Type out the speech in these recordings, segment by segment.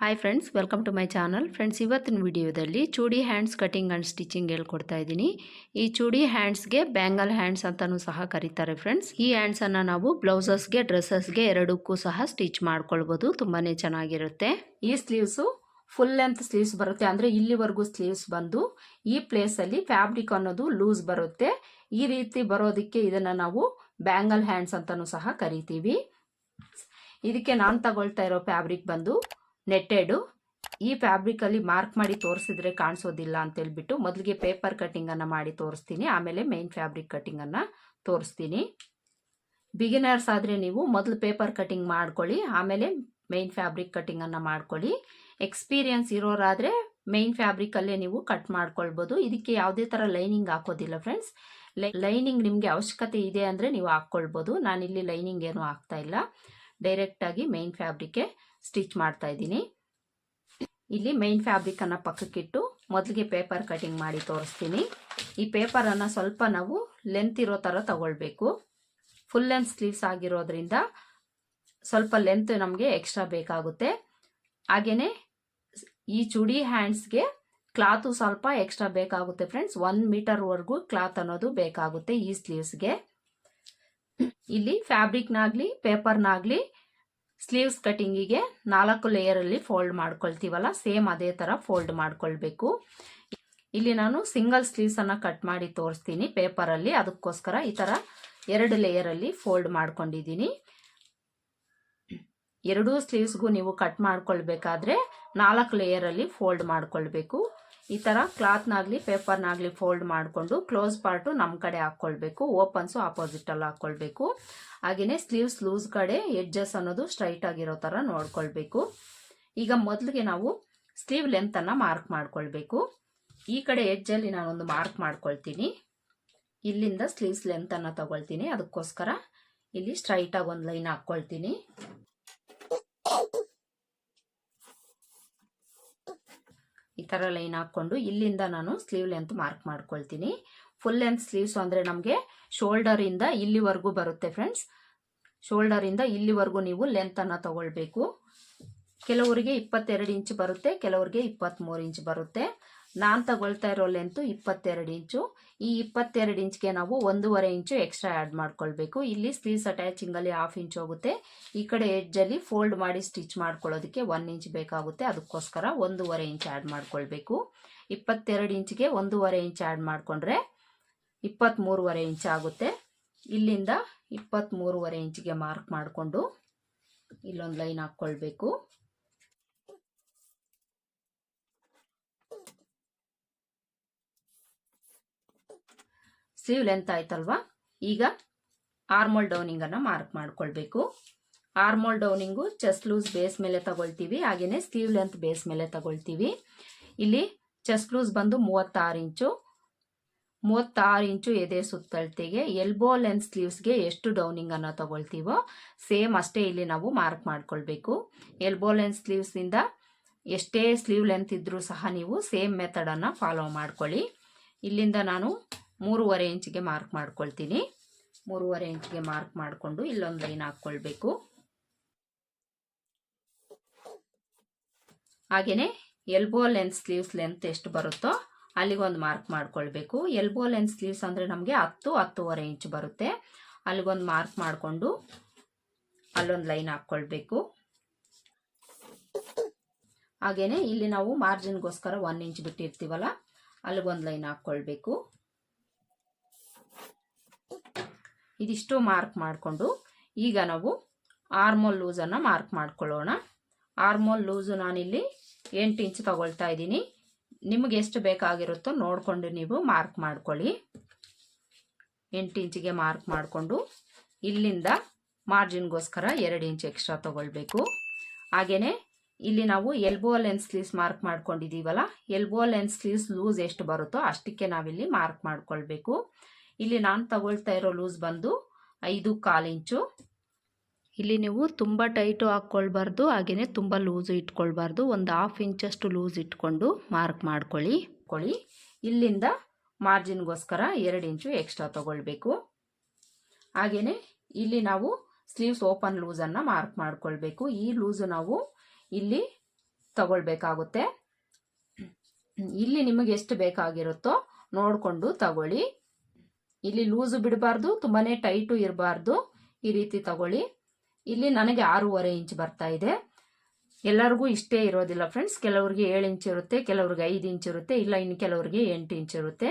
Hi friends welcome to my channel friends ಇವತ್ತಿನ ವಿಡಿಯೋದಲ್ಲಿ chudi hands cutting and stitching ಹೇಳ್ಕೊಡ್ತಾ ಇದ್ದೀನಿ. ಈ ಚೂಡಿ ಹ್ಯಾಂಡ್ಸ್ಗೆ ಬ್ಯಾಂಗಲ್ ಹ್ಯಾಂಡ್ಸ್ ಅಂತಲೂ ಸಹ ಕರೀತಾರೆ ಫ್ರೆಂಡ್ಸ್ ಈ ಹ್ಯಾಂಡ್ಸನ್ನು ನಾವು ಬ್ಲೌಸಸ್ಗೆ ಡ್ರೆಸ್ಸಸ್ಗೆ ಎರಡಕ್ಕೂ ಸಹ ಸ್ಟಿಚ್ ಮಾಡ್ಕೊಳ್ಬೋದು. ತುಂಬಾ ಚೆನ್ನಾಗಿರುತ್ತೆ. ಈ ಸ್ಲೀವ್ಸು ಫುಲ್ ಲೆಂತ್ ಸ್ಲೀವ್ಸ್ ಬರುತ್ತೆ. ಅಂದರೆ ಇಲ್ಲಿವರೆಗೂ ಸ್ಲೀವ್ಸ್ ಬಂದು ಈ ಪ್ಲೇಸಲ್ಲಿ ಫ್ಯಾಬ್ರಿಕ್ ಅನ್ನೋದು ಲೂಸ್ ಬರುತ್ತೆ. ಈ ರೀತಿ ಬರೋದಕ್ಕೆ ಇದನ್ನು ನಾವು ಬ್ಯಾಂಗಲ್ ಹ್ಯಾಂಡ್ಸ್ ಅಂತಲೂ ಸಹ ಕರಿತೀವಿ. ಇದಕ್ಕೆ ನಾನು ತಗೊಳ್ತಾ ಇರೋ ಫ್ಯಾಬ್ರಿಕ್ ಬಂದು ನೆಟ್ಟೆಡು, ಈ ಫ್ಯಾಬ್ರಿಕಲ್ಲಿ ಮಾರ್ಕ್ ಮಾಡಿ ತೋರಿಸಿದ್ರೆ ಕಾಣಿಸೋದಿಲ್ಲ ಅಂತ ಹೇಳ್ಬಿಟ್ಟು ಮೊದಲಿಗೆ ಪೇಪರ್ ಕಟ್ಟಿಂಗನ್ನು ಮಾಡಿ ತೋರಿಸ್ತೀನಿ, ಆಮೇಲೆ ಮೇನ್ ಫ್ಯಾಬ್ರಿಕ್ ಕಟ್ಟಿಂಗನ್ನು ತೋರಿಸ್ತೀನಿ. ಬಿಗಿನರ್ಸ್ ಆದರೆ ನೀವು ಮೊದಲು ಪೇಪರ್ ಕಟ್ಟಿಂಗ್ ಮಾಡ್ಕೊಳ್ಳಿ, ಆಮೇಲೆ ಮೇನ್ ಫ್ಯಾಬ್ರಿಕ್ ಕಟ್ಟಿಂಗನ್ನು ಮಾಡ್ಕೊಳ್ಳಿ. ಎಕ್ಸ್ಪೀರಿಯನ್ಸ್ ಇರೋರಾದರೆ ಮೇನ್ ಫ್ಯಾಬ್ರಿಕಲ್ಲೇ ನೀವು ಕಟ್ ಮಾಡ್ಕೊಳ್ಬೋದು. ಇದಕ್ಕೆ ಯಾವುದೇ ಥರ ಲೈನಿಂಗ್ ಹಾಕೋದಿಲ್ಲ ಫ್ರೆಂಡ್ಸ್ ಲೈನಿಂಗ್ ನಿಮಗೆ ಅವಶ್ಯಕತೆ ಇದೆ ಅಂದರೆ ನೀವು ಹಾಕ್ಕೊಳ್ಬೋದು. ನಾನಿಲ್ಲಿ ಲೈನಿಂಗ್ ಏನು ಹಾಕ್ತಾ ಇಲ್ಲ. ಡೈರೆಕ್ಟಾಗಿ ಮೇನ್ ಫ್ಯಾಬ್ರಿಕ್ಗೆ ಸ್ಟಿಚ್ ಮಾಡ್ತಾ ಇದ್ದೀನಿ. ಇಲ್ಲಿ ಮೈನ್ ಫ್ಯಾಬ್ರಿಕನ್ನು ಪಕ್ಕಕ್ಕಿಟ್ಟು ಮೊದಲಿಗೆ ಪೇಪರ್ ಕಟಿಂಗ್ ಮಾಡಿ ತೋರಿಸ್ತೀನಿ. ಈ ಪೇಪರನ್ನು ಸ್ವಲ್ಪ ನಾವು ಲೆಂತ್ ಇರೋ ಥರ ತಗೊಳ್ಬೇಕು. ಫುಲ್ ಲೆಂತ್ ಸ್ಲೀವ್ಸ್ ಆಗಿರೋದ್ರಿಂದ ಸ್ವಲ್ಪ ಲೆಂತ್ ನಮಗೆ ಎಕ್ಸ್ಟ್ರಾ ಬೇಕಾಗುತ್ತೆ. ಹಾಗೆಯೇ ಈ ಚೂಡಿ ಹ್ಯಾಂಡ್ಸ್ಗೆ ಕ್ಲಾತು ಸ್ವಲ್ಪ ಎಕ್ಸ್ಟ್ರಾ ಬೇಕಾಗುತ್ತೆ ಫ್ರೆಂಡ್ಸ್ ಒನ್ ಮೀಟರ್ವರೆಗೂ ಕ್ಲಾತ್ ಅನ್ನೋದು ಬೇಕಾಗುತ್ತೆ ಈ ಸ್ಲೀವ್ಸ್ಗೆ ಇಲ್ಲಿ ಫ್ಯಾಬ್ರಿಕ್ನಾಗಲಿ ಪೇಪರ್ನಾಗಲಿ ಸ್ಲೀವ್ಸ್ ಕಟಿಂಗಿಗೆ ನಾಲ್ಕು ಲೇಯರಲ್ಲಿ ಫೋಲ್ಡ್ ಮಾಡ್ಕೊಳ್ತೀವಲ್ಲ ಸೇಮ್ ಅದೇ ಥರ ಫೋಲ್ಡ್ ಮಾಡ್ಕೊಳ್ಬೇಕು. ಇಲ್ಲಿ ನಾನು ಸಿಂಗಲ್ ಸ್ಲೀವ್ಸನ್ನು ಕಟ್ ಮಾಡಿ ತೋರಿಸ್ತೀನಿ ಪೇಪರಲ್ಲಿ ಅದಕ್ಕೋಸ್ಕರ ಈ ಥರ ಎರಡು ಲೇಯರಲ್ಲಿ ಫೋಲ್ಡ್ ಮಾಡ್ಕೊಂಡಿದ್ದೀನಿ. ಎರಡೂ ಸ್ಲೀವ್ಸ್ಗೂ ನೀವು ಕಟ್ ಮಾಡ್ಕೊಳ್ಬೇಕಾದ್ರೆ ನಾಲ್ಕು ಲೇಯರಲ್ಲಿ ಫೋಲ್ಡ್ ಮಾಡ್ಕೊಳ್ಬೇಕು. ಈ ಥರ ಕ್ಲಾತ್ನಾಗಲಿ ಪೇಪರ್ನಾಗಲಿ ಫೋಲ್ಡ್ ಮಾಡಿಕೊಂಡು ಕ್ಲೋಸ್ ಪಾರ್ಟು ನಮ್ಮ ಕಡೆ ಹಾಕ್ಕೊಳ್ಬೇಕು. ಓಪನ್ಸು ಆಪೋಸಿಟಲ್ಲಿ ಹಾಕ್ಕೊಳ್ಬೇಕು. ಹಾಗೆಯೇ ಸ್ಲೀವ್ಸ್ ಲೂಸ್ ಕಡೆ ಎಡ್ಜಸ್ ಅನ್ನೋದು ಸ್ಟ್ರೈಟ್ ಆಗಿರೋ ಥರ ನೋಡ್ಕೊಳ್ಬೇಕು. ಈಗ ಮೊದಲಿಗೆ ನಾವು ಸ್ಲೀವ್ ಲೆಂತನ್ನು ಮಾರ್ಕ್ ಮಾಡ್ಕೊಳ್ಬೇಕು. ಈ ಕಡೆ ಎಡ್ಜಲ್ಲಿ ನಾನೊಂದು ಮಾರ್ಕ್ ಮಾಡ್ಕೊಳ್ತೀನಿ. ಇಲ್ಲಿಂದ ಸ್ಲೀವ್ಸ್ ಲೆಂತನ್ನು ತಗೊಳ್ತೀನಿ. ಅದಕ್ಕೋಸ್ಕರ ಇಲ್ಲಿ ಸ್ಟ್ರೈಟಾಗಿ ಒಂದು ಲೈನ್ ಹಾಕ್ಕೊಳ್ತೀನಿ. ಈ ಥರ ಲೈನ್ ಹಾಕ್ಕೊಂಡು ಇಲ್ಲಿಂದ ನಾನು ಸ್ಲೀವ್ ಲೆಂತ್ ಮಾರ್ಕ್ ಮಾಡ್ಕೊಳ್ತೀನಿ. ಫುಲ್ ಲೆಂತ್ ಸ್ಲೀವ್ಸ್ ಅಂದರೆ ನಮಗೆ ಶೋಲ್ಡರಿಂದ ಇಲ್ಲಿವರೆಗೂ ಬರುತ್ತೆ ಫ್ರೆಂಡ್ಸ್ ಶೋಲ್ಡರಿಂದ ಇಲ್ಲಿವರೆಗೂ ನೀವು ಲೆಂತನ್ನು ತಗೊಳ್ಬೇಕು. ಕೆಲವರಿಗೆ ಇಪ್ಪತ್ತೆರಡು ಇಂಚ್ ಬರುತ್ತೆ, ಕೆಲವರಿಗೆ ಇಪ್ಪತ್ತ್ಮೂರು ಇಂಚ್ ಬರುತ್ತೆ. ನಾನು ತಗೊಳ್ತಾ ಇರೋ ಲೆಂತು ಇಪ್ಪತ್ತೆರಡು ಇಂಚು. ಈ ಇಪ್ಪತ್ತೆರಡು ಇಂಚ್ಗೆ ನಾವು ಒಂದೂವರೆ ಇಂಚು ಎಕ್ಸ್ಟ್ರಾ ಆ್ಯಡ್ ಮಾಡ್ಕೊಳ್ಬೇಕು. ಇಲ್ಲಿ ಸ್ಲೀವ್ಸ್ ಅಟ್ಯಾಚಿಂಗಲ್ಲಿ ಹಾಫ್ ಇಂಚ್ ಹೋಗುತ್ತೆ. ಈ ಕಡೆ ಎಡ್ಜಲ್ಲಿ ಫೋಲ್ಡ್ ಮಾಡಿ ಸ್ಟಿಚ್ ಮಾಡ್ಕೊಳ್ಳೋದಕ್ಕೆ ಒನ್ ಇಂಚ್ ಬೇಕಾಗುತ್ತೆ. ಅದಕ್ಕೋಸ್ಕರ ಒಂದೂವರೆ ಇಂಚ್ ಆ್ಯಡ್ ಮಾಡ್ಕೊಳ್ಬೇಕು. ಇಪ್ಪತ್ತೆರಡು ಇಂಚ್ಗೆ ಒಂದೂವರೆ ಇಂಚ್ ಆ್ಯಡ್ ಮಾಡಿಕೊಂಡ್ರೆ ಇಪ್ಪತ್ತ್ಮೂರುವರೆ ಇಂಚ್ ಆಗುತ್ತೆ. ಇಲ್ಲಿಂದ ಇಪ್ಪತ್ತ್ಮೂರುವರೆ ಇಂಚಿಗೆ ಮಾರ್ಕ್ ಮಾಡಿಕೊಂಡು ಇಲ್ಲೊಂದು ಲೈನ್ ಹಾಕ್ಕೊಳ್ಬೇಕು. ಸ್ಲೀವ್ ಲೆಂತ್ ಆಯ್ತಲ್ವಾ? ಈಗ ಆರ್ಮೋಲ್ ಡೌನಿಂಗನ್ನು ಮಾರ್ಕ್ ಮಾಡ್ಕೊಳ್ಬೇಕು. Armhole downing chest loose base ಮೇಲೆ ತಗೊಳ್ತೀವಿ ಹಾಗೆಯೇ ಸ್ಲೀವ್ ಲೆಂತ್ ಬೇಸ್ ಮೇಲೆ ತಗೊಳ್ತೀವಿ. ಇಲ್ಲಿ ಚೆಸ್ಟ್ ಲೂಸ್ ಬಂದು ಮೂವತ್ತಾರು ಇಂಚು ಮೂವತ್ತಾರು ಇಂಚು ಎದೆ ಸುತ್ತಳತೆಗೆ ಎಲ್ಬೋ ಲೆಂತ್ ಸ್ಲೀವ್ಸ್ಗೆ ಎಷ್ಟು ಡೌನಿಂಗನ್ನು ತಗೊಳ್ತೀವೋ ಸೇಮ್ ಅಷ್ಟೇ ಇಲ್ಲಿ ನಾವು ಮಾರ್ಕ್ ಮಾಡ್ಕೊಳ್ಬೇಕು. ಎಲ್ಬೋ ಲೆಂತ್ ಸ್ಲೀವ್ಸಿಂದ ಎಷ್ಟೇ ಸ್ಲೀವ್ ಲೆಂತ್ ಇದ್ದರೂ ಸಹ ನೀವು ಸೇಮ್ ಮೆಥಡನ್ನು ಫಾಲೋ ಮಾಡ್ಕೊಳ್ಳಿ. ಇಲ್ಲಿಂದ ನಾನು ಮೂರುವರೆ ಇಂಚಿಗೆ ಮಾರ್ಕ್ ಮಾಡ್ಕೊಳ್ತೀನಿ. ಮೂರುವರೆ ಇಂಚಿಗೆ ಮಾರ್ಕ್ ಮಾಡಿಕೊಂಡು ಇಲ್ಲೊಂದು ಲೈನ್ ಹಾಕ್ಕೊಳ್ಬೇಕು. ಹಾಗೆಯೇ ಎಲ್ಬೋ ಲೆಂತ್ ಸ್ಲೀವ್ಸ್ ಲೆಂತ್ ಎಷ್ಟು ಬರುತ್ತೋ ಅಲ್ಲಿಗೊಂದು ಮಾರ್ಕ್ ಮಾಡ್ಕೊಳ್ಬೇಕು. ಎಲ್ಬೋ ಲೆಂತ್ ಸ್ಲೀವ್ಸ್ ಅಂದರೆ ನಮಗೆ ಹತ್ತು, ಹತ್ತುವರೆ ಇಂಚ್ ಬರುತ್ತೆ. ಅಲ್ಲಿಗೊಂದು ಮಾರ್ಕ್ ಮಾಡಿಕೊಂಡು ಅಲ್ಲೊಂದು ಲೈನ್ ಹಾಕ್ಕೊಳ್ಬೇಕು. ಹಾಗೆಯೇ ಇಲ್ಲಿ ನಾವು ಮಾರ್ಜಿನ್ಗೋಸ್ಕರ ಒನ್ ಇಂಚ್ ಬಿಟ್ಟಿರ್ತೀವಲ್ಲ, ಅಲ್ಲಿಗೊಂದು ಲೈನ್ ಹಾಕ್ಕೊಳ್ಬೇಕು. ಇದಿಷ್ಟು ಮಾರ್ಕ್ ಮಾಡಿಕೊಂಡು ಈಗ ನಾವು ಆರ್ಮೋಲ್ ಲೂಸನ್ನು ಮಾರ್ಕ್ ಮಾಡ್ಕೊಳ್ಳೋಣ. ಆರ್ಮೋಲ್ ಲೂಸು ನಾನಿಲ್ಲಿ ಎಂಟು ಇಂಚ್ ತಗೊಳ್ತಾ ಇದ್ದೀನಿ. ನಿಮಗೆ ಎಷ್ಟು ಬೇಕಾಗಿರುತ್ತೋ ನೋಡಿಕೊಂಡು ನೀವು ಮಾರ್ಕ್ ಮಾಡ್ಕೊಳ್ಳಿ. ಎಂಟು ಇಂಚಿಗೆ ಮಾರ್ಕ್ ಮಾಡಿಕೊಂಡು ಇಲ್ಲಿಂದ ಮಾರ್ಜಿನ್ಗೋಸ್ಕರ ಎರಡು ಇಂಚ್ ಎಕ್ಸ್ಟ್ರಾ ತೊಗೊಳ್ಬೇಕು. ಹಾಗೆಯೇ ಇಲ್ಲಿ ನಾವು ಎಲ್ಬೋ ಲೆನ್ಸ್ ಸ್ಲೀವ್ಸ್ ಮಾರ್ಕ್ ಮಾಡ್ಕೊಂಡಿದ್ದೀವಲ್ಲ ಎಲ್ಬೋ ಲೆನ್ಸ್ ಸ್ಲೀವ್ಸ್ ಲೂಸ್ ಎಷ್ಟು ಬರುತ್ತೋ ಅಷ್ಟಕ್ಕೆ ನಾವಿಲ್ಲಿ ಮಾರ್ಕ್ ಮಾಡ್ಕೊಳ್ಬೇಕು. ಇಲ್ಲಿ ನಾನು ತಗೊಳ್ತಾ ಇರೋ ಲೂಸ್ ಬಂದು ಐದು ಕಾಲು ಇಂಚು ಇಲ್ಲಿ ನೀವು ತುಂಬ ಟೈಟು ಹಾಕ್ಕೊಳ್ಬಾರ್ದು ಹಾಗೆಯೇ ತುಂಬ ಲೂಸು ಇಟ್ಕೊಳ್ಬಾರ್ದು. ಒಂದು ಹಾಫ್ ಇಂಚಷ್ಟು ಲೂಸ್ ಇಟ್ಕೊಂಡು ಮಾರ್ಕ್ ಮಾಡ್ಕೊಳ್ಳಿ. ಕೊಳ್ಳಿ. ಇಲ್ಲಿಂದ ಮಾರ್ಜಿನ್ಗೋಸ್ಕರ ಎರಡು ಇಂಚು ಎಕ್ಸ್ಟ್ರಾ ತೊಗೊಳ್ಬೇಕು. ಹಾಗೆಯೇ ಇಲ್ಲಿ ನಾವು ಸ್ಲೀವ್ಸ್ ಓಪನ್ ಲೂಸನ್ನು ಮಾರ್ಕ್ ಮಾಡ್ಕೊಳ್ಬೇಕು. ಈ ಲೂಸು ನಾವು ಇಲ್ಲಿ ತಗೊಳ್ಬೇಕಾಗುತ್ತೆ. ಇಲ್ಲಿ ನಿಮಗೆ ಎಷ್ಟು ಬೇಕಾಗಿರುತ್ತೋ ನೋಡಿಕೊಂಡು ತಗೊಳ್ಳಿ. ಇಲ್ಲಿ ಲೂಸು ಬಿಡಬಾರ್ದು ತುಂಬಾ ಟೈಟು ಇರಬಾರ್ದು. ಈ ರೀತಿ ತಗೊಳ್ಳಿ. ಇಲ್ಲಿ ನನಗೆ ಆರೂವರೆ ಇಂಚ್ ಬರ್ತಾ ಇದೆ. ಎಲ್ಲರಿಗೂ ಇಷ್ಟೇ ಇರೋದಿಲ್ಲ ಫ್ರೆಂಡ್ಸ್ ಕೆಲವ್ರಿಗೆ ಏಳು ಇಂಚ್ ಇರುತ್ತೆ, ಕೆಲವ್ರಿಗೆ ಐದು ಇಂಚ್ ಇರುತ್ತೆ, ಇಲ್ಲ ಇನ್ನು ಕೆಲವರಿಗೆ ಎಂಟು ಇಂಚ್ ಇರುತ್ತೆ.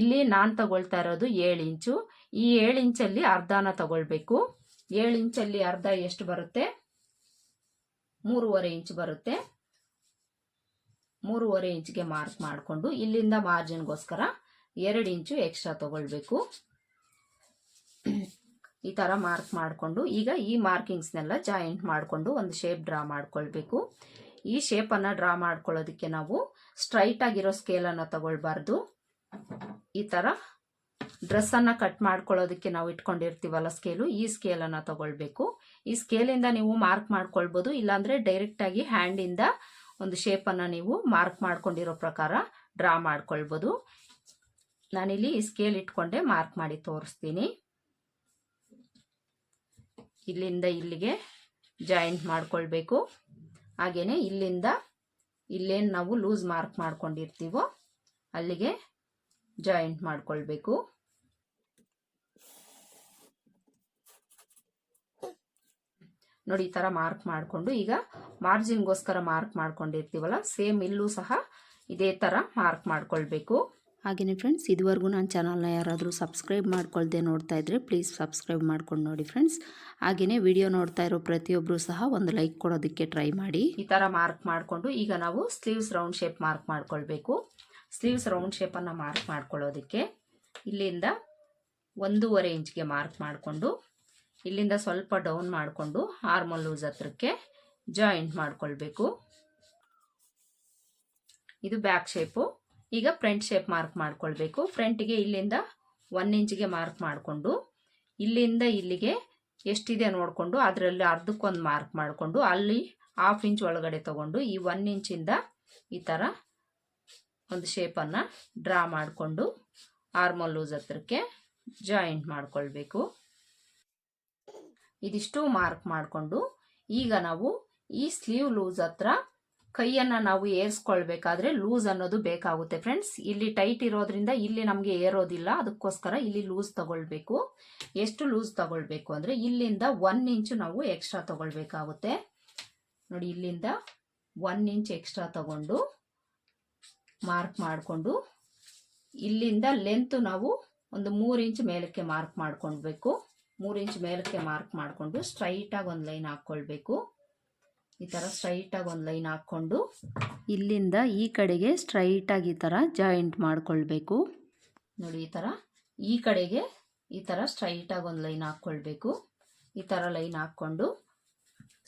ಇಲ್ಲಿ ನಾನು ತಗೊಳ್ತಾ ಇರೋದು ಏಳು ಇಂಚು. ಈ ಏಳು ಇಂಚಲ್ಲಿ ಅರ್ಧನ ತಗೊಳ್ಬೇಕು. ಏಳು ಇಂಚಲ್ಲಿ ಅರ್ಧ ಎಷ್ಟು ಬರುತ್ತೆ? ಮೂರುವರೆ ಇಂಚ್ ಬರುತ್ತೆ. ಮೂರುವರೆ ಇಂಚ್ಗೆ ಮಾರ್ಕ್ ಮಾಡಿಕೊಂಡು ಇಲ್ಲಿಂದ ಮಾರ್ಜಿನ್ಗೋಸ್ಕರ ಎರಡು ಇಂಚು ಎಕ್ಸ್ಟ್ರಾ ತಗೊಳ್ಬೇಕು. ಈ ಥರ ಮಾರ್ಕ್ ಮಾಡಿಕೊಂಡು, ಈಗ ಈ ಮಾರ್ಕಿಂಗ್ಸ್ನೆಲ್ಲ ಜಾಯಿಂಟ್ ಮಾಡಿಕೊಂಡು ಒಂದು ಶೇಪ್ ಡ್ರಾ ಮಾಡ್ಕೊಳ್ಬೇಕು. ಈ ಶೇಪನ್ನು ಡ್ರಾ ಮಾಡ್ಕೊಳ್ಳೋದಕ್ಕೆ ನಾವು ಸ್ಟ್ರೈಟ್ ಆಗಿರೋ ಸ್ಕೇಲನ್ನು ತಗೊಳ್ಬಾರ್ದು. ಈ ಥರ ಡ್ರೆಸ್ಸನ್ನು ಕಟ್ ಮಾಡ್ಕೊಳ್ಳೋದಕ್ಕೆ ನಾವು ಇಟ್ಕೊಂಡಿರ್ತೀವಲ್ಲ ಸ್ಕೇಲು ಈ ಸ್ಕೇಲನ್ನು ತಗೊಳ್ಬೇಕು. ಈ ಸ್ಕೇಲಿಂದ ನೀವು ಮಾರ್ಕ್ ಮಾಡ್ಕೊಳ್ಬೋದು, ಇಲ್ಲಾಂದರೆ ಡೈರೆಕ್ಟಾಗಿ ಹ್ಯಾಂಡಿಂದ ಒಂದು ಶೇಪನ್ನು ನೀವು ಮಾರ್ಕ್ ಮಾಡ್ಕೊಂಡಿರೋ ಪ್ರಕಾರ ಡ್ರಾ ಮಾಡ್ಕೊಳ್ಬೋದು. ನಾನಿಲ್ಲಿ ಈ ಸ್ಕೇಲ್ ಇಟ್ಕೊಂಡೆ ಮಾರ್ಕ್ ಮಾಡಿ ತೋರಿಸ್ತೀನಿ. ಇಲ್ಲಿಂದ ಇಲ್ಲಿಗೆ ಜಾಯಿಂಟ್ ಮಾಡ್ಕೊಳ್ಬೇಕು. ಹಾಗೆಯೇ ಇಲ್ಲಿಂದ ಇಲ್ಲೇನು ನಾವು ಲೂಸ್ ಮಾರ್ಕ್ ಮಾಡ್ಕೊಂಡಿರ್ತೀವೋ ಅಲ್ಲಿಗೆ ಜಾಯಿಂಟ್ ಮಾಡ್ಕೊಳ್ಬೇಕು. ನೋಡಿ ಈ ಥರ ಮಾರ್ಕ್ ಮಾಡಿಕೊಂಡು ಈಗ ಮಾರ್ಜಿನ್ಗೋಸ್ಕರ ಮಾರ್ಕ್ ಮಾಡ್ಕೊಂಡಿರ್ತೀವಲ್ಲ ಸೇಮ್ ಇಲ್ಲೂ ಸಹ ಇದೇ ಥರ ಮಾರ್ಕ್ ಮಾಡ್ಕೊಳ್ಬೇಕು. ಹಾಗೆಯೇ ಫ್ರೆಂಡ್ಸ್ ಇದುವರೆಗೂ ನಾನು ಚಾನಲ್ನ ಯಾರಾದರೂ ಸಬ್ಸ್ಕ್ರೈಬ್ ಮಾಡ್ಕೊಳ್ದೆ ನೋಡ್ತಾ ಇದ್ದರೆ ಪ್ಲೀಸ್ ಸಬ್ಸ್ಕ್ರೈಬ್ ಮಾಡ್ಕೊಂಡು ನೋಡಿ ಫ್ರೆಂಡ್ಸ್ ಹಾಗೆಯೇ ವಿಡಿಯೋ ನೋಡ್ತಾ ಇರೋ ಪ್ರತಿಯೊಬ್ಬರು ಸಹ ಒಂದು ಲೈಕ್ ಕೊಡೋದಕ್ಕೆ ಟ್ರೈ ಮಾಡಿ. ಈ ಥರ ಮಾರ್ಕ್ ಮಾಡಿಕೊಂಡು ಈಗ ನಾವು ಸ್ಲೀವ್ಸ್ ರೌಂಡ್ ಶೇಪ್ ಮಾರ್ಕ್ ಮಾಡ್ಕೊಳ್ಬೇಕು. ಸ್ಲೀವ್ಸ್ ರೌಂಡ್ ಶೇಪನ್ನು ಮಾರ್ಕ್ ಮಾಡ್ಕೊಳ್ಳೋದಕ್ಕೆ ಇಲ್ಲಿಂದ ಒಂದೂವರೆ ಇಂಚ್ಗೆ ಮಾರ್ಕ್ ಮಾಡಿಕೊಂಡು ಇಲ್ಲಿಂದ ಸ್ವಲ್ಪ ಡೌನ್ ಮಾಡಿಕೊಂಡು ಹಾರ್ಮಲ್ ಲೂಸ್ ಹತ್ರಕ್ಕೆ ಜಾಯಿಂಟ್ ಮಾಡ್ಕೊಳ್ಬೇಕು. ಇದು ಬ್ಯಾಕ್ ಶೇಪು ಈಗ ಫ್ರಂಟ್ ಶೇಪ್ ಮಾರ್ಕ್ ಮಾಡ್ಕೊಳ್ಬೇಕು. ಫ್ರಂಟಿಗೆ ಇಲ್ಲಿಂದ ಒನ್ ಇಂಚ್ಗೆ ಮಾರ್ಕ್ ಮಾಡಿಕೊಂಡು, ಇಲ್ಲಿಂದ ಇಲ್ಲಿಗೆ ಎಷ್ಟಿದೆ ನೋಡಿಕೊಂಡು, ಅದರಲ್ಲಿ ಅರ್ಧಕ್ಕೊಂದು ಮಾರ್ಕ್ ಮಾಡಿಕೊಂಡು, ಅಲ್ಲಿ ಹಾಫ್ ಇಂಚ್ ಒಳಗಡೆ ತಗೊಂಡು ಈ ಒನ್ ಇಂಚಿಂದ ಈ ಥರ ಒಂದು ಶೇಪನ್ನು ಡ್ರಾ ಮಾಡಿಕೊಂಡು ಆರ್ಮಲ್ ಲೂಸ್ ಹತ್ರಕ್ಕೆ ಜಾಯಿಂಟ್ ಮಾಡಿಕೊಳ್ಬೇಕು. ಇದಿಷ್ಟು ಮಾರ್ಕ್ ಮಾಡಿಕೊಂಡು ಈಗ ನಾವು ಈ ಸ್ಲೀವ್ ಲೂಸ್ ಹತ್ರ ಕೈಯನ್ನು ನಾವು ಏರ್ಸ್ಕೊಳ್ಬೇಕಾದ್ರೆ ಲೂಸ್ ಅನ್ನೋದು ಬೇಕಾಗುತ್ತೆ ಫ್ರೆಂಡ್ಸ್ ಇಲ್ಲಿ ಟೈಟ್ ಇರೋದ್ರಿಂದ ಇಲ್ಲಿ ನಮಗೆ ಏರೋದಿಲ್ಲ. ಅದಕ್ಕೋಸ್ಕರ ಇಲ್ಲಿ ಲೂಸ್ ತಗೊಳ್ಬೇಕು. ಎಷ್ಟು ಲೂಸ್ ತಗೊಳ್ಬೇಕು ಅಂದರೆ ಇಲ್ಲಿಂದ ಒನ್ ಇಂಚು ನಾವು ಎಕ್ಸ್ಟ್ರಾ ತಗೊಳ್ಬೇಕಾಗುತ್ತೆ. ನೋಡಿ, ಇಲ್ಲಿಂದ ಒನ್ ಇಂಚ್ ಎಕ್ಸ್ಟ್ರಾ ತಗೊಂಡು ಮಾರ್ಕ್ ಮಾಡಿಕೊಂಡು ಇಲ್ಲಿಂದ ಲೆಂತ್ ನಾವು ಒಂದು ಮೂರು ಇಂಚ್ ಮೇಲಕ್ಕೆ ಮಾರ್ಕ್ ಮಾಡ್ಕೊಳ್ಬೇಕು. ಮೂರು ಇಂಚ್ ಮೇಲಕ್ಕೆ ಮಾರ್ಕ್ ಮಾಡಿಕೊಂಡು ಸ್ಟ್ರೈಟಾಗಿ ಒಂದು ಲೈನ್ ಹಾಕ್ಕೊಳ್ಬೇಕು. ಈ ಥರ ಸ್ಟ್ರೈಟಾಗಿ ಒಂದು ಲೈನ್ ಹಾಕ್ಕೊಂಡು ಇಲ್ಲಿಂದ ಈ ಕಡೆಗೆ ಸ್ಟ್ರೈಟಾಗಿ ಈ ಥರ ಜಾಯಿಂಟ್ ಮಾಡಿಕೊಳ್ಬೇಕು. ನೋಡಿ ಈ ಥರ ಈ ಕಡೆಗೆ ಈ ಥರ ಸ್ಟ್ರೈಟಾಗಿ ಒಂದು ಲೈನ್ ಹಾಕ್ಕೊಳ್ಬೇಕು. ಈ ಥರ ಲೈನ್ ಹಾಕ್ಕೊಂಡು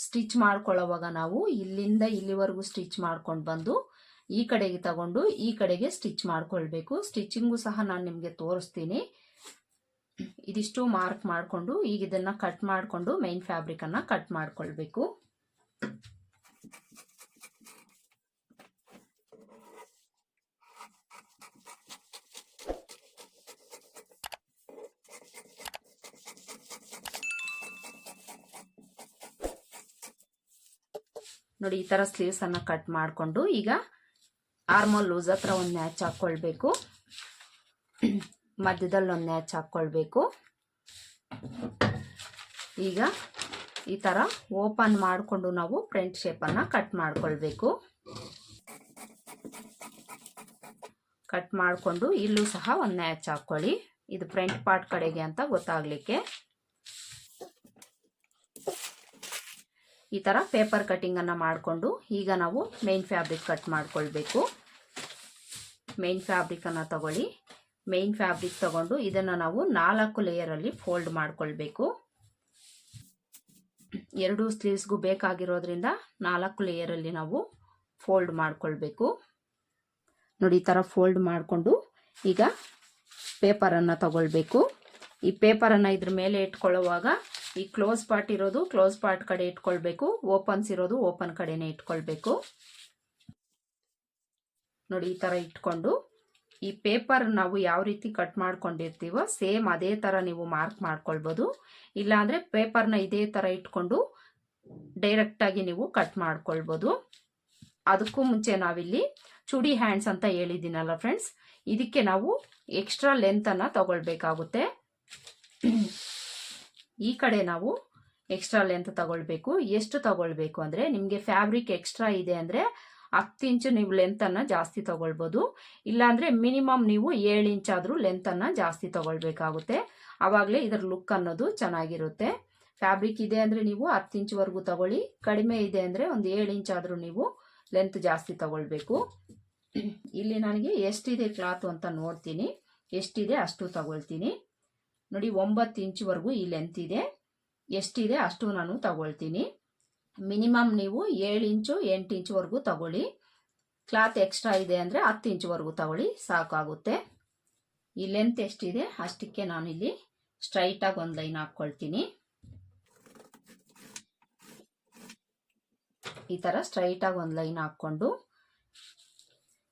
ಸ್ಟಿಚ್ ಮಾಡ್ಕೊಳ್ಳೋವಾಗ ನಾವು ಇಲ್ಲಿಂದ ಇಲ್ಲಿವರೆಗೂ ಸ್ಟಿಚ್ ಮಾಡ್ಕೊಂಡು ಬಂದು ಈ ಕಡೆಗೆ ತಗೊಂಡು ಈ ಕಡೆಗೆ ಸ್ಟಿಚ್ ಮಾಡ್ಕೊಳ್ಬೇಕು. ಸ್ಟಿಚಿಂಗು ಸಹ ನಾನು ನಿಮಗೆ ತೋರಿಸ್ತೀನಿ. ಇದಿಷ್ಟು ಮಾರ್ಕ್ ಮಾಡಿಕೊಂಡು ಈಗ ಇದನ್ನು ಕಟ್ ಮಾಡಿಕೊಂಡು ಮೈನ್ ಫ್ಯಾಬ್ರಿಕನ್ನು ಕಟ್ ಮಾಡ್ಕೊಳ್ಬೇಕು. ನೋಡಿ, ಈ ಥರ ಸ್ಲೀವ್ಸನ್ನು ಕಟ್ ಮಾಡಿಕೊಂಡು ಈಗ ಆರ್ಮೋಲ್ ಲೂಸ್ ಹತ್ರ ಒಂದು ಮ್ಯಾಚ್ ಹಾಕ್ಕೊಳ್ಬೇಕು ಮಧ್ಯದಲ್ಲಿ ಒಂದು ಮ್ಯಾಚ್ ಹಾಕ್ಕೊಳ್ಬೇಕು ಈಗ ಈ ಥರ ಓಪನ್ ಮಾಡಿಕೊಂಡು ನಾವು ಫ್ರಂಟ್ ಶೇಪನ್ನು ಕಟ್ ಮಾಡ್ಕೊಳ್ಬೇಕು. ಕಟ್ ಮಾಡಿಕೊಂಡು ಇಲ್ಲೂ ಸಹ ಒಂದು ಮ್ಯಾಚ್ ಹಾಕ್ಕೊಳ್ಳಿ ಇದು ಫ್ರಂಟ್ ಪಾರ್ಟ್ ಕಡೆಗೆ ಅಂತ ಗೊತ್ತಾಗಲಿಕ್ಕೆ. ಈ ಥರ ಪೇಪರ್ ಕಟ್ಟಿಂಗನ್ನು ಮಾಡಿಕೊಂಡು ಈಗ ನಾವು ಮೇನ್ ಫ್ಯಾಬ್ರಿಕ್ ಕಟ್ ಮಾಡಿಕೊಳ್ಬೇಕು. ಮೇನ್ ಫ್ಯಾಬ್ರಿಕನ್ನು ತಗೊಳ್ಳಿ. ಮೇನ್ ಫ್ಯಾಬ್ರಿಕ್ ತಗೊಂಡು ಇದನ್ನು ನಾವು ನಾಲ್ಕು ಲೇಯರಲ್ಲಿ ಫೋಲ್ಡ್ ಮಾಡಿಕೊಳ್ಬೇಕು. ಎರಡು ಸ್ಲೀವ್ಸ್ಗೂ ಬೇಕಾಗಿರೋದ್ರಿಂದ ನಾಲ್ಕು ಲೇಯರಲ್ಲಿ ನಾವು ಫೋಲ್ಡ್ ಮಾಡಿಕೊಳ್ಬೇಕು. ನೋಡಿ ಈ ಥರ ಫೋಲ್ಡ್ ಮಾಡಿಕೊಂಡು ಈಗ ಪೇಪರನ್ನು ತಗೊಳ್ಬೇಕು. ಈ ಪೇಪರನ್ನು ಇದ್ರ ಮೇಲೆ ಇಟ್ಕೊಳ್ಳುವಾಗ ಈ ಕ್ಲೋಸ್ ಪಾರ್ಟ್ ಇರೋದು ಕ್ಲೋಸ್ ಪಾರ್ಟ್ ಕಡೆ ಇಟ್ಕೊಳ್ಬೇಕು, ಓಪನ್ಸ್ ಇರೋದು ಓಪನ್ ಕಡೆನೇ ಇಟ್ಕೊಳ್ಬೇಕು. ನೋಡಿ, ಈ ಥರ ಇಟ್ಕೊಂಡು ಈ ಪೇಪರ್ ನಾವು ಯಾವ ರೀತಿ ಕಟ್ ಮಾಡ್ಕೊಂಡಿರ್ತೀವೋ ಸೇಮ್ ಅದೇ ಥರ ನೀವು ಮಾರ್ಕ್ ಮಾಡ್ಕೊಳ್ಬೋದು. ಇಲ್ಲಾಂದರೆ ಪೇಪರ್ನ ಇದೇ ಥರ ಇಟ್ಕೊಂಡು ಡೈರೆಕ್ಟಾಗಿ ನೀವು ಕಟ್ ಮಾಡ್ಕೊಳ್ಬೋದು. ಅದಕ್ಕೂ ಮುಂಚೆ ನಾವಿಲ್ಲಿ ಚೂಡಿ ಹ್ಯಾಂಡ್ಸ್ ಅಂತ ಹೇಳಿದ್ದೀನಲ್ಲ ಫ್ರೆಂಡ್ಸ್ ಇದಕ್ಕೆ ನಾವು ಎಕ್ಸ್ಟ್ರಾ ಲೆಂತನ್ನು ತಗೊಳ್ಬೇಕಾಗುತ್ತೆ. ಈ ಕಡೆ ನಾವು ಎಕ್ಸ್ಟ್ರಾ ಲೆಂತ್ ತಗೊಳ್ಬೇಕು. ಎಷ್ಟು ತಗೊಳ್ಬೇಕು ಅಂದರೆ ನಿಮಗೆ ಫ್ಯಾಬ್ರಿಕ್ ಎಕ್ಸ್ಟ್ರಾ ಇದೆ ಅಂದರೆ ಹತ್ತು ಇಂಚು ನೀವು ಲೆಂತನ್ನು ಜಾಸ್ತಿ ತಗೊಳ್ಬೋದು. ಇಲ್ಲಾಂದರೆ ಮಿನಿಮಮ್ ನೀವು ಏಳು ಇಂಚ್ ಆದರೂ ಲೆಂತನ್ನು ಜಾಸ್ತಿ ತಗೊಳ್ಬೇಕಾಗುತ್ತೆ. ಆವಾಗಲೇ ಇದರ ಲುಕ್ ಅನ್ನೋದು ಚೆನ್ನಾಗಿರುತ್ತೆ. ಫ್ಯಾಬ್ರಿಕ್ ಇದೆ ಅಂದರೆ ನೀವು ಹತ್ತು ಇಂಚ್ವರೆಗೂ ತಗೊಳ್ಳಿ. ಕಡಿಮೆ ಇದೆ ಅಂದರೆ ಒಂದು ಏಳು ಇಂಚ್ ಆದರೂ ನೀವು ಲೆಂತ್ ಜಾಸ್ತಿ ತಗೊಳ್ಬೇಕು. ಇಲ್ಲಿ ನನಗೆ ಎಷ್ಟಿದೆ ಕ್ಲಾತು ಅಂತ ನೋಡ್ತೀನಿ. ಎಷ್ಟಿದೆ ಅಷ್ಟು ತಗೊಳ್ತೀನಿ. ನೋಡಿ, ಒಂಬತ್ತು ಇಂಚ್ವರೆಗೂ ಈ ಲೆಂತ್ ಇದೆ. ಎಷ್ಟಿದೆ ಅಷ್ಟು ನಾನು ತಗೊಳ್ತೀನಿ. ಮಿನಿಮಮ್ ನೀವು ಏಳು ಇಂಚು ಎಂಟು ಇಂಚ್ವರೆಗೂ ತಗೊಳ್ಳಿ. ಕ್ಲಾತ್ ಎಕ್ಸ್ಟ್ರಾ ಇದೆ ಅಂದರೆ ಹತ್ತು ಇಂಚ್ವರೆಗೂ ತಗೊಳ್ಳಿ, ಸಾಕಾಗುತ್ತೆ. ಈ ಲೆಂತ್ ಎಷ್ಟಿದೆ ಅಷ್ಟಕ್ಕೆ ನಾನು ನಾನಿಲ್ಲಿ ಸ್ಟ್ರೈಟಾಗಿ ಒಂದು ಲೈನ್ ಹಾಕ್ಕೊಳ್ತೀನಿ. ಈ ಥರ ಸ್ಟ್ರೈಟಾಗಿ ಒಂದು ಲೈನ್ ಹಾಕ್ಕೊಂಡು.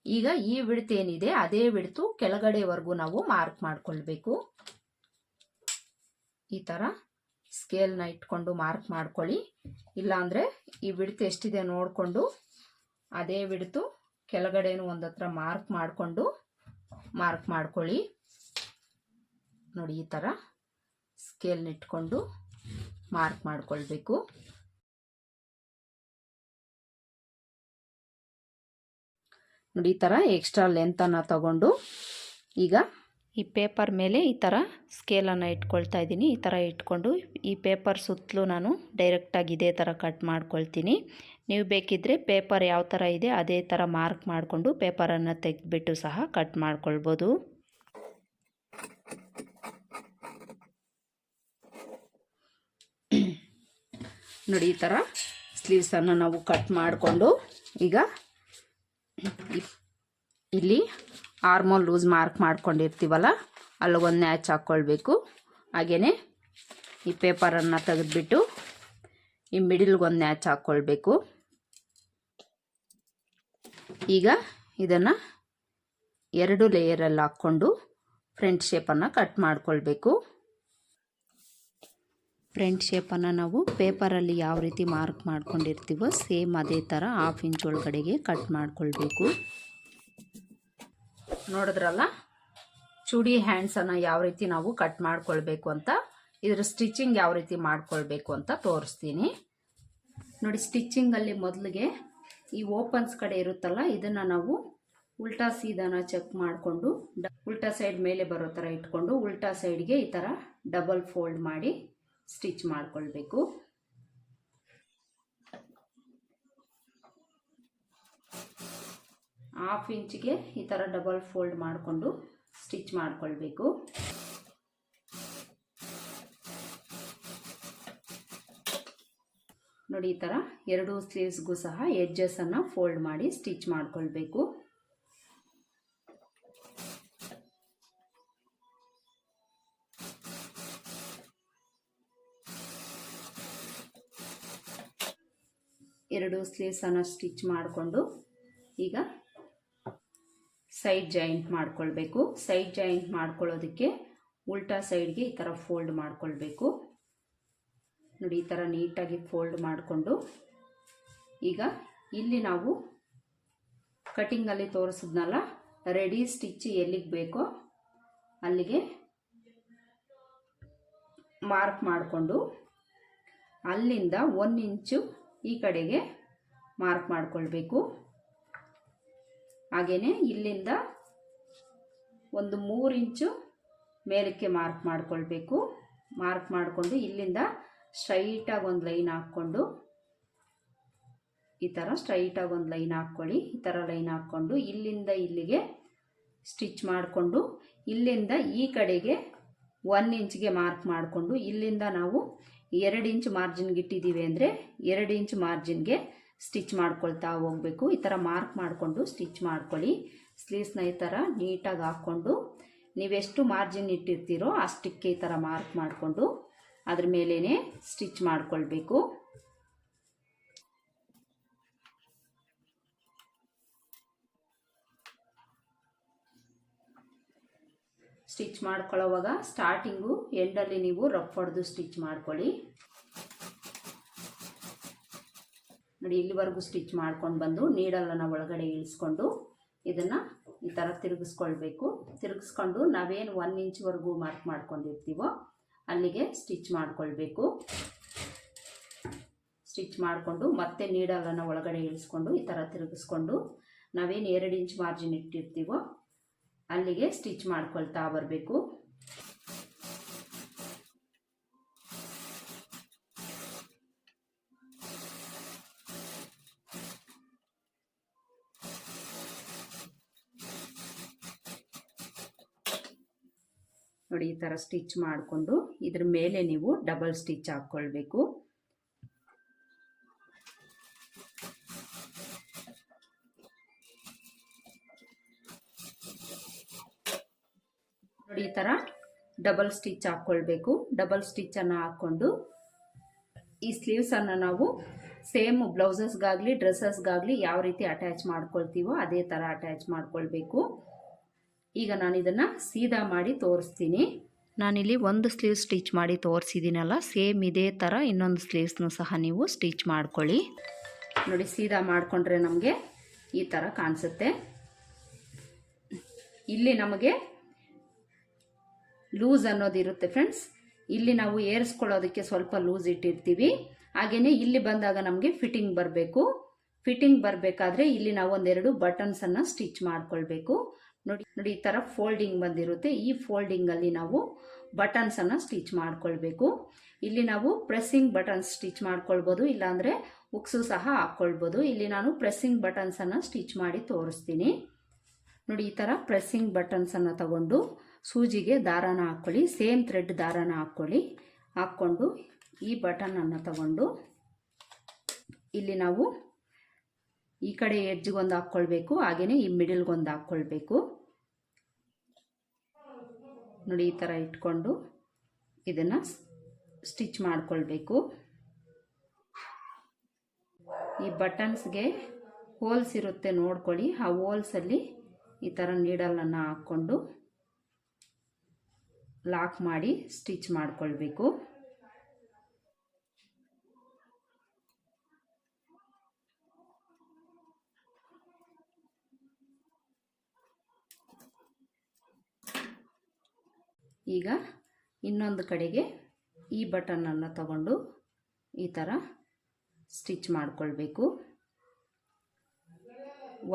ಈಗ ಈ ಬಿಡ್ತು ಏನಿದೆ, ಅದೇ ಬಿಡ್ತು ಕೆಳಗಡೆವರೆಗೂ ನಾವು ಮಾರ್ಕ್ ಮಾಡ್ಕೊಳ್ಬೇಕು. ಈ ಥರ ಸ್ಕೇಲ್ನ ಇಟ್ಕೊಂಡು ಮಾರ್ಕ್ ಮಾಡ್ಕೊಳ್ಳಿ. ಇಲ್ಲಾಂದರೆ ಈ ಬಿಡ್ತು ಎಷ್ಟಿದೆ ನೋಡಿಕೊಂಡು ಅದೇ ಬಿಡ್ತು ಕೆಳಗಡೆನೂ ಒಂದು ಹತ್ರ ಮಾರ್ಕ್ ಮಾಡಿಕೊಂಡು ಮಾರ್ಕ್ ಮಾಡ್ಕೊಳ್ಳಿ. ನೋಡಿ ಈ ಥರ ಸ್ಕೇಲ್ನ ಇಟ್ಕೊಂಡು ಮಾರ್ಕ್ ಮಾಡ್ಕೊಳ್ಬೇಕು. ನೋಡಿ ಈ ಥರ ಎಕ್ಸ್ಟ್ರಾ ಲೆಂತನ್ನು ತಗೊಂಡು ಈಗ ಈ ಪೇಪರ್ ಮೇಲೆ ಈ ಥರ ಸ್ಕೇಲನ್ನು ಇಟ್ಕೊಳ್ತಾ ಇದ್ದೀನಿ. ಈ ಥರ ಇಟ್ಕೊಂಡು ಈ ಪೇಪರ್ ಸುತ್ತಲೂ ನಾನು ಡೈರೆಕ್ಟಾಗಿ ಇದೇ ಥರ ಕಟ್ ಮಾಡ್ಕೊಳ್ತೀನಿ. ನೀವು ಬೇಕಿದ್ದರೆ ಪೇಪರ್ ಯಾವ ಥರ ಇದೆ ಅದೇ ಥರ ಮಾರ್ಕ್ ಮಾಡಿಕೊಂಡು ಪೇಪರನ್ನು ತೆಗೆದುಬಿಟ್ಟು ಸಹ ಕಟ್ ಮಾಡ್ಕೊಳ್ಬೋದು. ನೋಡಿ, ಈ ಥರ ಸ್ಲೀವ್ಸನ್ನು ನಾವು ಕಟ್ ಮಾಡಿಕೊಂಡು ಈಗ ಇಲ್ಲಿ ಆರ್ಮೋಲ್ ಲೂಸ್ ಮಾರ್ಕ್ ಮಾಡ್ಕೊಂಡಿರ್ತೀವಲ್ಲ ಅಲ್ಲಿಗೊಂದು ನ್ಯಾಚ್ ಹಾಕ್ಕೊಳ್ಬೇಕು ಹಾಗೆಯೇ ಈ ಪೇಪರನ್ನು ತೆಗೆದುಬಿಟ್ಟು ಈ ಮಿಡಿಲ್ಗೊಂದು ನ್ಯಾಚ್ ಹಾಕ್ಕೊಳ್ಬೇಕು ಈಗ ಇದನ್ನು ಎರಡು ಲೇಯರಲ್ಲಿ ಹಾಕ್ಕೊಂಡು ಫ್ರಂಟ್ ಶೇಪನ್ನು ಕಟ್ ಮಾಡ್ಕೊಳ್ಬೇಕು. ಫ್ರಂಟ್ ಶೇಪನ್ನು ನಾವು ಪೇಪರಲ್ಲಿ ಯಾವ ರೀತಿ ಮಾರ್ಕ್ ಮಾಡ್ಕೊಂಡಿರ್ತೀವೋ ಸೇಮ್ ಅದೇ ಥರ ಹಾಫ್ ಇಂಚ್ ಒಳಗಡೆಗೆ ಕಟ್ ಮಾಡ್ಕೊಳ್ಬೇಕು. ನೋಡಿದ್ರಲ್ಲ? ಚೂಡಿ ಹ್ಯಾಂಡ್ಸನ್ನು ಯಾವ ರೀತಿ ನಾವು ಕಟ್ ಮಾಡ್ಕೊಳ್ಬೇಕು ಅಂತ, ಇದರ ಸ್ಟಿಚಿಂಗ್ ಯಾವ ರೀತಿ ಮಾಡ್ಕೊಳ್ಬೇಕು ಅಂತ ತೋರಿಸ್ತೀನಿ. ನೋಡಿ ಸ್ಟಿಚ್ಚಿಂಗಲ್ಲಿ ಮೊದಲಿಗೆ ಈ ಓಪನ್ಸ್ ಕಡೆ ಇರುತ್ತಲ್ಲ, ಇದನ್ನು ನಾವು ಉಲ್ಟಾ ಸೀದಾನ ಚೆಕ್ ಮಾಡಿಕೊಂಡು ಉಲ್ಟಾ ಸೈಡ್ ಮೇಲೆ ಬರೋ ಥರ ಇಟ್ಕೊಂಡು, ಉಲ್ಟಾ ಸೈಡ್ಗೆ ಈ ಥರ ಡಬಲ್ ಫೋಲ್ಡ್ ಮಾಡಿ ಸ್ಟಿಚ್ ಮಾಡ್ಕೊಳ್ಬೇಕು. ಹಾಫ್ ಇಂಚಿಗೆ ಈ ಥರ ಡಬಲ್ ಫೋಲ್ಡ್ ಮಾಡಿಕೊಂಡು ಸ್ಟಿಚ್ ಮಾಡಿಕೊಳ್ಬೇಕು. ನೋಡಿ ಈ ಥರ ಎರಡು ಸ್ಲೀವ್ಸ್ಗೂ ಸಹ ಎಡ್ಜಸ್ಸನ್ನು ಫೋಲ್ಡ್ ಮಾಡಿ ಸ್ಟಿಚ್ ಮಾಡಿಕೊಳ್ಬೇಕು. ಎರಡು ಸ್ಲೀವ್ಸನ್ನು ಸ್ಟಿಚ್ ಮಾಡಿಕೊಂಡು ಈಗ ಸೈಡ್ ಜಾಯಿಂಟ್ ಮಾಡ್ಕೊಳ್ಬೇಕು. ಸೈಡ್ ಜಾಯಿಂಟ್ ಮಾಡ್ಕೊಳ್ಳೋದಕ್ಕೆ ಉಲ್ಟಾ ಸೈಡ್ಗೆ ಈ ಥರ ಫೋಲ್ಡ್ ಮಾಡ್ಕೊಳ್ಬೇಕು. ನೋಡಿ, ಈ ಥರ ನೀಟಾಗಿ ಫೋಲ್ಡ್ ಮಾಡಿಕೊಂಡು ಈಗ ಇಲ್ಲಿ ನಾವು ಕಟಿಂಗಲ್ಲಿ ತೋರಿಸಿದ್ನಲ್ಲ ರೆಡಿ ಸ್ಟಿಚ್ ಎಲ್ಲಿಗೆ ಬೇಕೋ ಅಲ್ಲಿಗೆ ಮಾರ್ಕ್ ಮಾಡಿಕೊಂಡು ಅಲ್ಲಿಂದ ಒಂದು ಇಂಚು ಈ ಕಡೆಗೆ ಮಾರ್ಕ್ ಮಾಡಿಕೊಳ್ಬೇಕು. ಹಾಗೆಯೇ ಇಲ್ಲಿಂದ ಒಂದು ಮೂರು ಇಂಚು ಮೇಲಕ್ಕೆ ಮಾರ್ಕ್ ಮಾಡಿಕೊಳ್ಬೇಕು. ಮಾರ್ಕ್ ಮಾಡಿಕೊಂಡು ಇಲ್ಲಿಂದ ಸ್ಟ್ರೈಟಾಗಿ ಒಂದು ಲೈನ್ ಹಾಕ್ಕೊಂಡು ಈ ಥರ ಸ್ಟ್ರೈಟಾಗಿ ಒಂದು ಲೈನ್ ಹಾಕ್ಕೊಳ್ಳಿ. ಈ ಥರ ಲೈನ್ ಹಾಕ್ಕೊಂಡು ಇಲ್ಲಿಂದ ಇಲ್ಲಿಗೆ ಸ್ಟಿಚ್ ಮಾಡಿಕೊಂಡು ಇಲ್ಲಿಂದ ಈ ಕಡೆಗೆ ಒನ್ ಇಂಚ್ಗೆ ಮಾರ್ಕ್ ಮಾಡಿಕೊಂಡು ಇಲ್ಲಿಂದ ನಾವು ಎರಡು ಇಂಚ್ ಮಾರ್ಜಿನ್ಗೆ ಇಟ್ಟಿದ್ದೀವಿ ಅಂದರೆ ಎರಡು ಇಂಚ್ ಮಾರ್ಜಿನ್ಗೆ ಸ್ಟಿಚ್ ಮಾಡ್ಕೊಳ್ತಾ ಹೋಗಬೇಕು. ಈ ಥರ ಮಾರ್ಕ್ ಮಾಡಿಕೊಂಡು ಸ್ಟಿಚ್ ಮಾಡ್ಕೊಳ್ಳಿ. ಸ್ಲೀವ್ಸ್ನ ಈ ಥರ ನೀಟಾಗಿ ಹಾಕ್ಕೊಂಡು ನೀವೆಷ್ಟು ಮಾರ್ಜಿನ್ ಇಟ್ಟಿರ್ತೀರೋ ಅಷ್ಟಕ್ಕೆ ಈ ಥರ ಮಾರ್ಕ್ ಮಾಡಿಕೊಂಡು ಅದ್ರ ಮೇಲೇ ಸ್ಟಿಚ್ ಮಾಡ್ಕೊಳ್ಬೇಕು. ಸ್ಟಿಚ್ ಮಾಡ್ಕೊಳ್ಳೋವಾಗ ಸ್ಟಾರ್ಟಿಂಗು, ಎಂಡಲ್ಲಿ ನೀವು ರಫ್ ಹೊಡೆದು ಸ್ಟಿಚ್ ಮಾಡ್ಕೊಳ್ಳಿ. ನೋಡಿ, ಇಲ್ಲಿವರೆಗೂ ಸ್ಟಿಚ್ ಮಾಡ್ಕೊಂಡು ಬಂದು ನೀಡಲನ್ನು ಒಳಗಡೆ ಇಳಿಸ್ಕೊಂಡು ಇದನ್ನು ಈ ಥರ ತಿರುಗಿಸ್ಕೊಳ್ಬೇಕು. ತಿರುಗಿಸ್ಕೊಂಡು ನಾವೇನು ಒನ್ ಇಂಚ್ವರೆಗೂ ಮಾರ್ಕ್ ಮಾಡ್ಕೊಂಡಿರ್ತೀವೋ ಅಲ್ಲಿಗೆ ಸ್ಟಿಚ್ ಮಾಡ್ಕೊಳ್ಬೇಕು. ಸ್ಟಿಚ್ ಮಾಡಿಕೊಂಡು ಮತ್ತೆ ನೀಡಲನ್ನು ಒಳಗಡೆ ಇಳಿಸ್ಕೊಂಡು ಈ ಥರ ತಿರುಗಿಸ್ಕೊಂಡು ನಾವೇನು ಎರಡು ಇಂಚ್ ಮಾರ್ಜಿನ್ ಇಟ್ಟಿರ್ತೀವೋ ಅಲ್ಲಿಗೆ ಸ್ಟಿಚ್ ಮಾಡ್ಕೊಳ್ತಾ ಬರಬೇಕು ನೋಡಿ ಈ ಥರ ಸ್ಟಿಚ್ ಮಾಡಿಕೊಂಡು ಇದ್ರ ಮೇಲೆ ನೀವು ಡಬಲ್ ಸ್ಟಿಚ್ ಹಾಕ್ಕೊಳ್ಬೇಕು ನೋಡಿ ಈ ಥರ ಡಬಲ್ ಸ್ಟಿಚ್ ಹಾಕ್ಕೊಳ್ಬೇಕು ಡಬಲ್ ಸ್ಟಿಚ್ಚನ್ನು ಹಾಕ್ಕೊಂಡು ಈ ಸ್ಲೀವ್ಸನ್ನು ನಾವು ಸೇಮ್ ಬ್ಲೌಸಸ್ಗಾಗಲಿ ಡ್ರೆಸ್ಸಸ್ಗಾಗಲಿ ಯಾವ ರೀತಿ ಅಟ್ಯಾಚ್ ಮಾಡ್ಕೊಳ್ತೀವೋ ಅದೇ ಥರ ಅಟ್ಯಾಚ್ ಮಾಡ್ಕೊಳ್ಬೇಕು. ಈಗ ನಾನು ಇದನ್ನು ಸೀದಾ ಮಾಡಿ ತೋರಿಸ್ತೀನಿ. ನಾನಿಲ್ಲಿ ಒಂದು ಸ್ಲೀವ್ ಸ್ಟಿಚ್ ಮಾಡಿ ತೋರಿಸಿದ್ದೀನಲ್ಲ, ಸೇಮ್ ಇದೇ ಥರ ಇನ್ನೊಂದು ಸ್ಲೀವ್ಸ್ನು ಸಹ ನೀವು ಸ್ಟಿಚ್ ಮಾಡ್ಕೊಳ್ಳಿ. ನೋಡಿ, ಸೀದಾ ಮಾಡಿಕೊಂಡ್ರೆ ನಮಗೆ ಈ ಥರ ಕಾಣಿಸುತ್ತೆ. ಇಲ್ಲಿ ನಮಗೆ ಲೂಸ್ ಅನ್ನೋದಿರುತ್ತೆ ಫ್ರೆಂಡ್ಸ್ ಇಲ್ಲಿ ನಾವು ಏರಿಸ್ಕೊಳ್ಳೋದಕ್ಕೆ ಸ್ವಲ್ಪ ಲೂಸ್ ಇಟ್ಟಿರ್ತೀವಿ. ಹಾಗೆಯೇ ಇಲ್ಲಿ ಬಂದಾಗ ನಮಗೆ ಫಿಟ್ಟಿಂಗ್ ಬರಬೇಕು. ಫಿಟ್ಟಿಂಗ್ ಬರಬೇಕಾದ್ರೆ ಇಲ್ಲಿ ನಾವು ಒಂದೆರಡು ಬಟನ್ಸನ್ನು ಸ್ಟಿಚ್ ಮಾಡ್ಕೊಳ್ಬೇಕು. ನೋಡಿ ನೋಡಿ ಈ ಥರ ಫೋಲ್ಡಿಂಗ್ ಬಂದಿರುತ್ತೆ. ಈ ಫೋಲ್ಡಿಂಗಲ್ಲಿ ನಾವು ಬಟನ್ಸನ್ನು ಸ್ಟಿಚ್ ಮಾಡ್ಕೊಳ್ಬೇಕು. ಇಲ್ಲಿ ನಾವು ಪ್ರೆಸ್ಸಿಂಗ್ ಬಟನ್ಸ್ ಸ್ಟಿಚ್ ಮಾಡ್ಕೊಳ್ಬೋದು, ಇಲ್ಲಾಂದರೆ ಉಕ್ಸು ಸಹ ಹಾಕ್ಕೊಳ್ಬೋದು. ಇಲ್ಲಿ ನಾನು ಪ್ರೆಸ್ಸಿಂಗ್ ಬಟನ್ಸನ್ನು ಸ್ಟಿಚ್ ಮಾಡಿ ತೋರಿಸ್ತೀನಿ. ನೋಡಿ, ಈ ಥರ ಪ್ರೆಸ್ಸಿಂಗ್ ಬಟನ್ಸನ್ನು ತಗೊಂಡು ಸೂಜಿಗೆ ದಾರಾನ ಹಾಕ್ಕೊಳ್ಳಿ, ಸೇಮ್ ಥ್ರೆಡ್ ದಾರನ ಹಾಕ್ಕೊಳ್ಳಿ. ಹಾಕ್ಕೊಂಡು ಈ ಬಟನನ್ನು ತಗೊಂಡು ಇಲ್ಲಿ ನಾವು ಈ ಕಡೆ ಎಡ್ಜ್ಗೊಂದು ಹಾಕ್ಕೊಳ್ಬೇಕು ಹಾಗೆಯೇ ಈ ಮಿಡಲ್ಗೊಂದು ಹಾಕ್ಕೊಳ್ಬೇಕು. ನೋಡಿ, ಈ ಥರ ಇಟ್ಕೊಂಡು ಇದನ್ನು ಸ್ಟಿಚ್ ಮಾಡಿಕೊಳ್ಬೇಕು. ಈ ಬಟನ್ಸ್ಗೆ ಹೋಲ್ಸ್ ಇರುತ್ತೆ ನೋಡ್ಕೊಳ್ಳಿ, ಆ ಹೋಲ್ಸಲ್ಲಿ ಈ ಥರ ನೀಡಲನ್ನು ಹಾಕ್ಕೊಂಡು ಲಾಕ್ ಮಾಡಿ ಸ್ಟಿಚ್ ಮಾಡ್ಕೊಳ್ಬೇಕು. ಈಗ ಇನ್ನೊಂದು ಕಡೆಗೆ ಈ ಬಟನನ್ನು ತಗೊಂಡು ಈ ಥರ ಸ್ಟಿಚ್ ಮಾಡಿಕೊಳ್ಬೇಕು.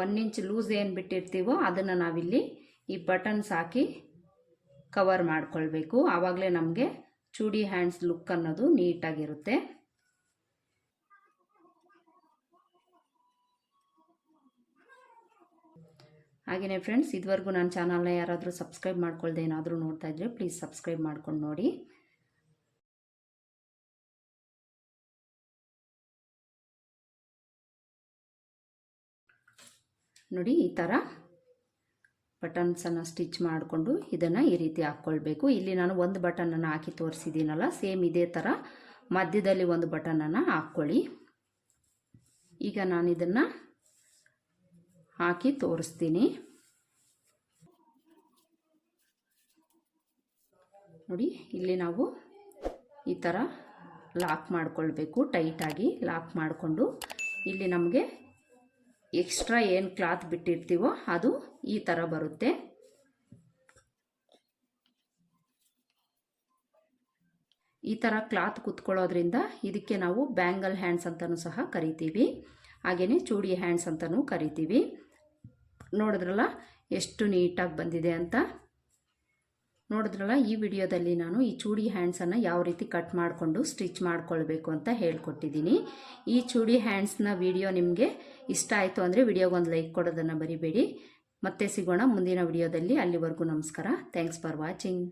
ಒನ್ ಇಂಚ್ ಲೂಸ್ ಏನು ಬಿಟ್ಟಿರ್ತೀವೋ ಅದನ್ನು ನಾವಿಲ್ಲಿ ಈ ಬಟನ್ಸ್ ಹಾಕಿ ಕವರ್ ಮಾಡಿಕೊಳ್ಬೇಕು. ಆವಾಗಲೇ ನಮಗೆ ಚೂಡಿ ಹ್ಯಾಂಡ್ಸ್ ಲುಕ್ ಅನ್ನೋದು ನೀಟಾಗಿರುತ್ತೆ. ಹಾಗೆಯೇ ಫ್ರೆಂಡ್ಸ್ ಇದುವರೆಗೂ ನನ್ನ ಚಾನಲ್ನ ಯಾರಾದರೂ ಸಬ್ಸ್ಕ್ರೈಬ್ ಮಾಡ್ಕೊಳ್ದೆ ಏನಾದರೂ ನೋಡ್ತಾ ಇದ್ದರೆ ಪ್ಲೀಸ್ ಸಬ್ಸ್ಕ್ರೈಬ್ ಮಾಡ್ಕೊಂಡು ನೋಡಿ. ನೋಡಿ, ಈ ಥರ ಬಟನ್ಸನ್ನು ಸ್ಟಿಚ್ ಮಾಡಿಕೊಂಡು ಇದನ್ನು ಈ ರೀತಿ ಹಾಕ್ಕೊಳ್ಬೇಕು. ಇಲ್ಲಿ ನಾನು ಒಂದು ಬಟನನ್ನು ಹಾಕಿ ತೋರಿಸಿದ್ದೀನಲ್ಲ ಸೇಮ್ ಇದೇ ಥರ ಮಧ್ಯದಲ್ಲಿ ಒಂದು ಬಟನನ್ನು ಹಾಕ್ಕೊಳ್ಳಿ. ಈಗ ನಾನು ಇದನ್ನು ಹಾಕಿ ತೋರಿಸ್ತೀನಿ. ನೋಡಿ, ಇಲ್ಲಿ ನಾವು ಈ ಥರ ಲಾಕ್ ಮಾಡಿಕೊಳ್ಬೇಕು ಟೈಟಾಗಿ ಲಾಕ್ ಮಾಡಿಕೊಂಡು. ಇಲ್ಲಿ ನಮಗೆ ಎಕ್ಸ್ಟ್ರಾ ಏನು ಕ್ಲಾತ್ ಬಿಟ್ಟಿರ್ತೀವೋ ಅದು ಈ ಥರ ಬರುತ್ತೆ. ಈ ಥರ ಕ್ಲಾತ್ ಕುತ್ಕೊಳ್ಳೋದ್ರಿಂದ ಇದಕ್ಕೆ ನಾವು ಬ್ಯಾಂಗಲ್ ಹ್ಯಾಂಡ್ಸ್ ಅಂತಲೂ ಸಹ ಕರಿತೀವಿ. ಹಾಗೆಯೇ ಚೂಡಿ ಹ್ಯಾಂಡ್ಸ್ ಅಂತಲೂ ಕರಿತೀವಿ. ನೋಡಿದ್ರಲ್ಲ? ಎಷ್ಟು ನೀಟಾಗಿ ಬಂದಿದೆ ಅಂತ? ನೋಡಿದ್ರಲ್ಲ, ಈ ವಿಡಿಯೋದಲ್ಲಿ ನಾನು ಈ ಚೂಡಿ ಹ್ಯಾಂಡ್ಸನ್ನು ಯಾವ ರೀತಿ ಕಟ್ ಮಾಡಿಕೊಂಡು ಸ್ಟಿಚ್ ಮಾಡ್ಕೊಳ್ಬೇಕು ಅಂತ ಹೇಳ್ಕೊಟ್ಟಿದ್ದೀನಿ. ಈ ಚೂಡಿ ಹ್ಯಾಂಡ್ಸ್ನ ವಿಡಿಯೋ ನಿಮಗೆ ಇಷ್ಟ ಆಯಿತು ಅಂದರೆ ವಿಡಿಯೋಗೊಂದು ಲೈಕ್ ಕೊಡೋದನ್ನು ಬರಿಬೇಡಿ ಮತ್ತೆ ಸಿಗೋಣ ಮುಂದಿನ ವಿಡಿಯೋದಲ್ಲಿ. ಅಲ್ಲಿವರೆಗೂ ನಮಸ್ಕಾರ. Thanks for watching